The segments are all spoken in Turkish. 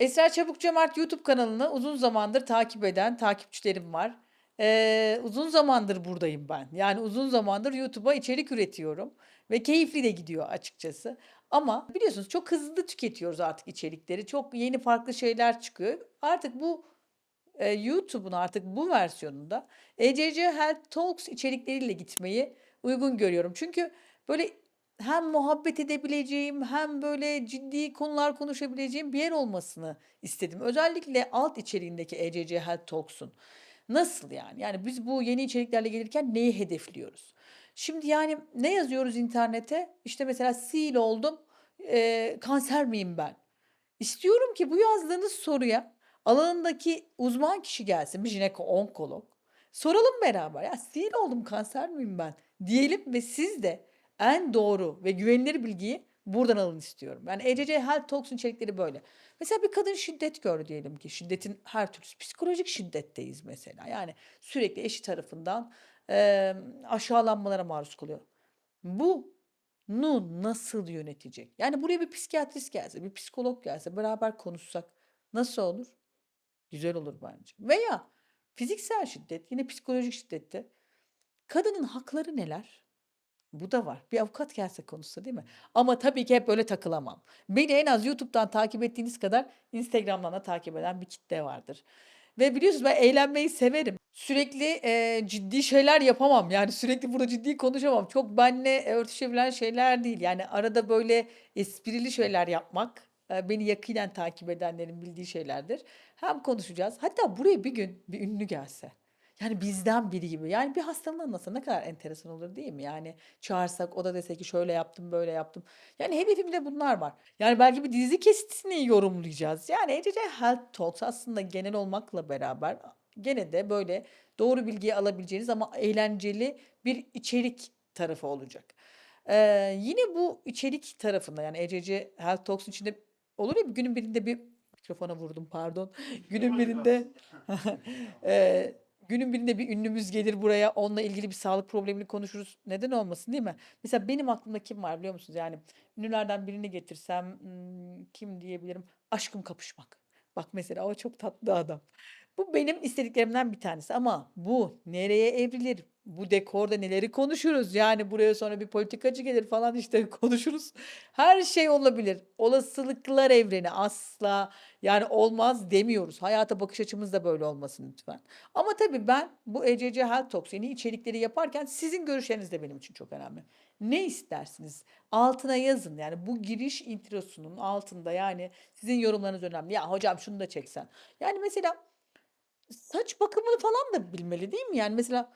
Esra Çabuk Cömert YouTube kanalını uzun zamandır takip eden takipçilerim var. Eee, uzun zamandır buradayım ben. Yani uzun zamandır YouTube'a içerik üretiyorum ve keyifli de gidiyor açıkçası. Ama biliyorsunuz çok hızlı tüketiyoruz artık içerikleri. Çok yeni farklı şeyler çıkıyor. Artık bu Eee, YouTube'un artık bu versiyonunda ECC Health Talks içerikleriyle gitmeyi uygun görüyorum. Çünkü böyle hem muhabbet edebileceğim hem böyle ciddi konular konuşabileceğim bir yer olmasını istedim. Özellikle alt içeriğindeki ECC Health Talks'un. Nasıl yani? Yani biz bu yeni içeriklerle gelirken neyi hedefliyoruz? Şimdi yani ne yazıyoruz internete? İşte mesela sil oldum, eee, kanser miyim ben? İstiyorum ki bu yazdığınız soruya alanındaki uzman kişi gelsin, bir jineko-onkolog. Soralım beraber. Ya sinir oldum, kanser miyim ben? Diyelim ve siz de en doğru ve güvenilir bilgiyi buradan alın istiyorum. Yani ECC Health Talks'un içerikleri böyle. Mesela bir kadın şiddet gördü diyelim ki. Şiddetin her türlüsü. Psikolojik şiddetteyiz mesela. Yani sürekli eşi tarafından eee, aşağılanmalara maruz kalıyor. Bunu nasıl yönetecek? Yani buraya bir psikiyatrist gelse, bir psikolog gelse, beraber konuşsak nasıl olur? Güzel olur bence. Veya fiziksel şiddet, yine psikolojik şiddette kadının hakları neler? Bu da var. Bir avukat gelse konuşsa değil mi? Ama tabii ki hep böyle takılamam. Beni en az YouTube'dan takip ettiğiniz kadar Instagram'dan da takip eden bir kitle vardır. Ve biliyorsunuz ben eğlenmeyi severim. Sürekli eee, ciddi şeyler yapamam. Yani sürekli burada ciddi konuşamam. Çok benimle örtüşebilen şeyler değil. Yani arada böyle esprili şeyler yapmak eee, beni yakinen takip edenlerin bildiği şeylerdir. Hem konuşacağız. Hatta buraya bir gün bir ünlü gelse. Yani bizden biri gibi. Yani bir hastanın anlatsa ne kadar enteresan olur değil mi? Yani çağırsak o da dese ki şöyle yaptım böyle yaptım. Yani hedefimde bunlar var. Yani belki bir dizi kesitini yorumlayacağız. Yani ECC Health Talks aslında genel olmakla beraber gene de böyle doğru bilgiyi alabileceğiniz ama eğlenceli bir içerik tarafı olacak. Eee, yine bu içerik tarafında yani ECC Health Talks'un içinde olur ya günün birinde bir mikrofona vurdum pardon. Günün birinde eee, günün birinde bir ünlümüz gelir buraya onunla ilgili bir sağlık problemini konuşuruz. Neden olmasın değil mi? Mesela benim aklımda kim var biliyor musunuz? Yani ünlülerden birini getirsem hmm, kim diyebilirim? Aşkım Kapışmak. Bak mesela o çok tatlı adam. Bu benim istediklerimden bir tanesi ama bu nereye evrilir? Bu dekorda neleri konuşuruz? Yani buraya sonra bir politikacı gelir falan işte konuşuruz. Her şey olabilir. Olasılıklar evreni asla yani olmaz demiyoruz. Hayata bakış açımız da böyle olmasın lütfen. Ama tabii ben bu ECC Health Talks yeni içerikleri yaparken sizin görüşleriniz de benim için çok önemli. Ne istersiniz? Altına yazın. Yani bu giriş introsunun altında yani sizin yorumlarınız önemli. Ya hocam şunu da çeksen. Yani mesela Saç bakımını falan da bilmeli değil mi? Yani mesela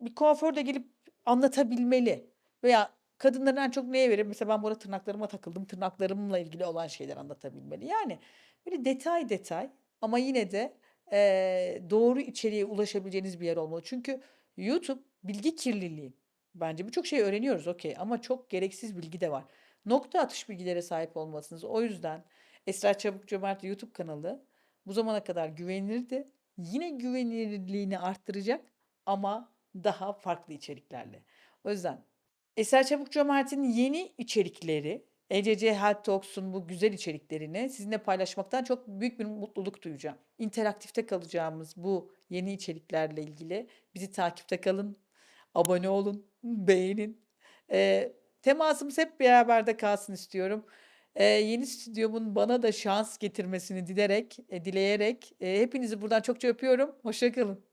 bir kuaför de gelip anlatabilmeli veya kadınların en çok neye verir? Mesela ben bu arada tırnaklarıma takıldım. Tırnaklarımla ilgili olan şeyler anlatabilmeli. Yani böyle detay detay ama yine de eee, doğru içeriğe ulaşabileceğiniz bir yer olmalı. Çünkü YouTube bilgi kirliliği. Bence birçok şey öğreniyoruz okey ama çok gereksiz bilgi de var. Nokta atış bilgilere sahip olmalısınız. O yüzden Esra Çabuk Cömert YouTube kanalı bu zamana kadar güvenilirdi. Yine güvenilirliğini arttıracak ama daha farklı içeriklerle. O yüzden Eser Çabuk Cömert'in yeni içerikleri, ECC Health Talks'un bu güzel içeriklerini sizinle paylaşmaktan çok büyük bir mutluluk duyacağım. İnteraktifte kalacağımız bu yeni içeriklerle ilgili bizi takipte kalın, abone olun, beğenin. Eee, temasımız hep beraberde kalsın istiyorum. Eee, yeni stüdyomun bana da şans getirmesini dilerek, eee, dileyerek, eee, hepinizi buradan çokça öpüyorum. Hoşça kalın.